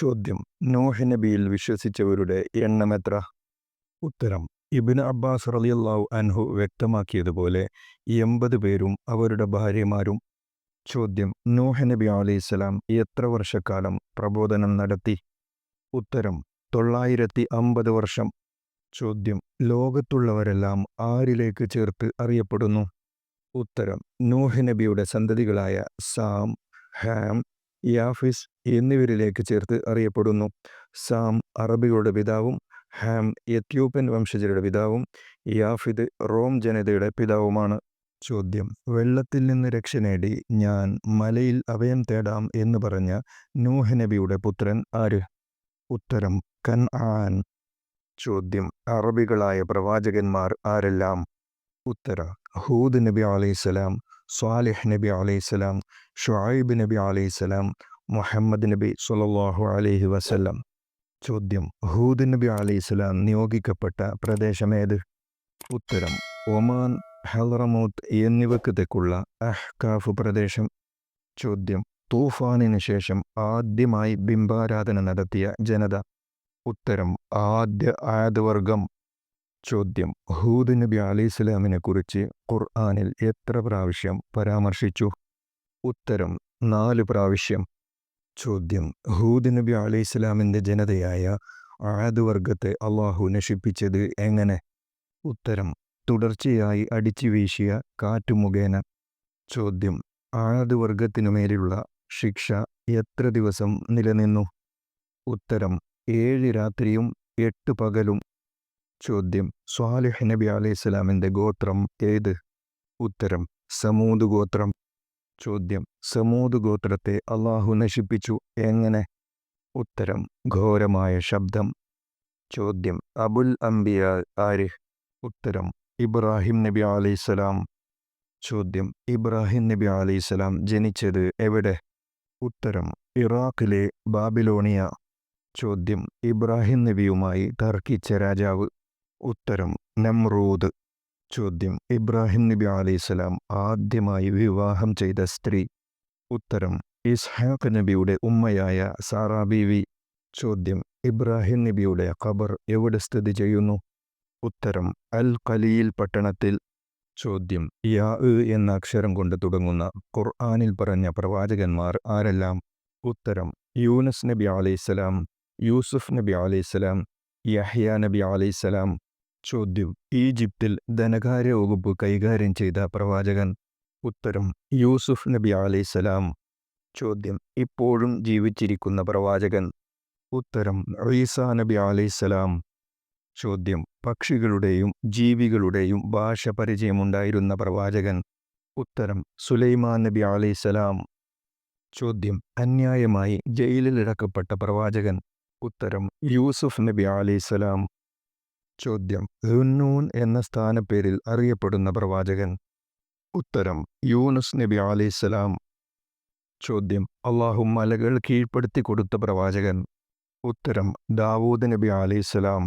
ചോദ്യം. നോഹ് നബിയിൽ വിശ്വസിച്ചവരുടെ എത്ര? ഉത്തരം. ഇബിൻ അബ്ബാസ് റളിയല്ലാഹു അൻഹു വ്യക്തമാക്കിയതുപോലെ എൺപത് പേരും അവരുടെ ഭാര്യമാരും. ചോദ്യം. നോഹനബി നബി അലൈഹിസ്സലാം എത്ര വർഷക്കാലം പ്രബോധനം നടത്തി? ഉത്തരം. തൊള്ളായിരത്തി അമ്പത് വർഷം. ചോദ്യം. ലോകത്തുള്ളവരെല്ലാം ആരിലേക്ക് ചേർത്ത് അറിയപ്പെടുന്നു? ഉത്തരം. നൂഹ് നബിയുടെ സന്തതികളായ സാം ഹാം യാഫിസ് എന്നിവരിലേക്ക് ചേർത്ത് അറിയപ്പെടുന്നു. സാം അറബികളുടെ പിതാവും ഹാം എത്യോപ്യൻ വംശജരുടെ പിതാവും യാഫിദ് റോം ജനതയുടെ പിതാവുമാണ്. ചോദ്യം. വെള്ളത്തിൽ നിന്ന് രക്ഷ നേടി ഞാൻ മലയിൽ അഭയം തേടാം എന്ന് പറഞ്ഞ നൂഹ് നബിയുടെ പുത്രൻ ആര്? ഉത്തരം കൻ ആൻ ചോദ്യം. അറബികളായ പ്രവാചകന്മാർ ആരെല്ലാം? ഉത്തര ഹൂദ് നബി അലൈഹിസ്സലാം സ്വാലിഹ് നബി അലൈഹിസ്സലാം ഷായിബ് നബി അലൈഹിസ്സലാം മുഹമ്മദ് നബി സുലല്ലാഹു അലൈഹി വസല്ലം. ചോദ്യം. ഹൂദ് നബി അലൈഹിസ്സലാം നിയോഗിക്കപ്പെട്ട പ്രദേശമേത് ഉത്തരം. ഒമാൻ ഹൽറമൂത്ത് എന്നിവക്ക് തെക്കുള്ള അഹ്കാഫ് പ്രദേശം. ചോദ്യം. തൂഫാനിന് ശേഷം ആദ്യമായി ബിംബാരാധന നടത്തിയ ജനത. ഉത്തരം. ആദ്യ ആദവർഗം ചോദ്യം. ഹൂദ് നബി അലൈഹിസ്സലാമിനെ കുറിച്ച് ഖുർആാനിൽ എത്ര പ്രാവശ്യം പരാമർശിച്ചു? ഉത്തരം. നാല് പ്രാവശ്യം. ചോദ്യം. ഹൂദ് നബി അലൈഹിസ്സലാമിന്റെ ജനതയായ ആദ് വർഗത്തെ അള്ളാഹു നശിപ്പിച്ചത് എങ്ങനെ? ഉത്തരം തുടർച്ചയായി അടിച്ചു വീശിയ കാറ്റു മുഖേന. ചോദ്യം ആദ് ആദവർഗത്തിനുമേലുള്ള ശിക്ഷ എത്ര ദിവസം നിലനിന്നു? ഉത്തരം ഏഴ് രാത്രിയും എട്ട് പകലും. ചോദ്യം സ്വാലിഹ് നബി അലൈഹിസ്സലാമിന്റെ ഗോത്രം ഏത്? ഉത്തരം സമൂത് ഗോത്രം. ചോദ്യം. സമൂത് ഗോത്രത്തെ അള്ളാഹു നശിപ്പിച്ചു. എങ്ങനെ? ഉത്തരം. ഘോരമായ ശബ്ദം. ചോദ്യം. അബുൽ അംബിയ ആരിഹ് ഉത്തരം. ഇബ്രാഹിം നബി അലൈഹിസ്സലാം ചോദ്യം. ഇബ്രാഹിം നബി അലൈഹിസ്സലാം ജനിച്ചത് എവിടെ? ഉത്തരം. ഇറാഖിലെ ബാബിലോണിയ. ചോദ്യം. ഇബ്രാഹിം നബിയുമായി തർക്കിച്ച രാജാവ്. ഉത്തരം. നമ്രൂദ്. ചോദ്യം. ഇബ്രാഹിം നബി അലൈഹിസ്സലാം ആദ്യമായി വിവാഹം ചെയ്ത സ്ത്രീ. ഉത്തരം ഇസ്ഹാഖ് നബിയുടെ ഉമ്മയായ സാറാ ബീവി. ചോദ്യം ഇബ്രാഹിം നബിയുടെ ഖബർ എവിടെ സ്ഥിതി ചെയ്യുന്നു? ഉത്തരം അൽ കലിയിൽ പട്ടണത്തിൽ. ചോദ്യം യാ എന്ന അക്ഷരം കൊണ്ട് തുടങ്ങുന്ന ഖുർആാനിൽ പറഞ്ഞ പ്രവാചകന്മാർ ആരെല്ലാം? ഉത്തരം യൂനസ് നബി അലൈഹിസ്സലാം യൂസുഫ് നബി അലൈഹിസ്സലാം യഹ്യ നബി അലൈഹിസ്സലാം ചോദ്യം. ഈജിപ്തിൽ ധനകാര്യ വകുപ്പ് കൈകാര്യം ചെയ്ത പ്രവാചകൻ. ഉത്തരം യൂസുഫ് നബി അലൈസലാം ചോദ്യം ഇപ്പോഴും ജീവിച്ചിരിക്കുന്ന പ്രവാചകൻ. ഉത്തരം ഈസാ നബി അലൈസലാം ചോദ്യം പക്ഷികളുടെയും ജീവികളുടെയും ഭാഷ പരിചയമുണ്ടായിരുന്ന പ്രവാചകൻ. ഉത്തരം സുലൈമാൻ നബി അലൈസലാം ചോദ്യം അന്യായമായി ജയിലിലടക്കപ്പെട്ട പ്രവാചകൻ. ഉത്തരം യൂസുഫ് നബി അലൈഹിസ്സലാം ചോദ്യം. ഹുന്നൂൻ എന്ന സ്ഥാനപ്പേരിൽ അറിയപ്പെടുന്ന പ്രവാചകൻ. ഉത്തരം യൂനുസ് നബി അലൈഹിസ്സലാം ചോദ്യം അള്ളാഹു മലകൾ കീഴ്പ്പെടുത്തി കൊടുത്ത പ്രവാചകൻ. ഉത്തരം ദാവൂദ് നബി അലൈഹിസ്സലാം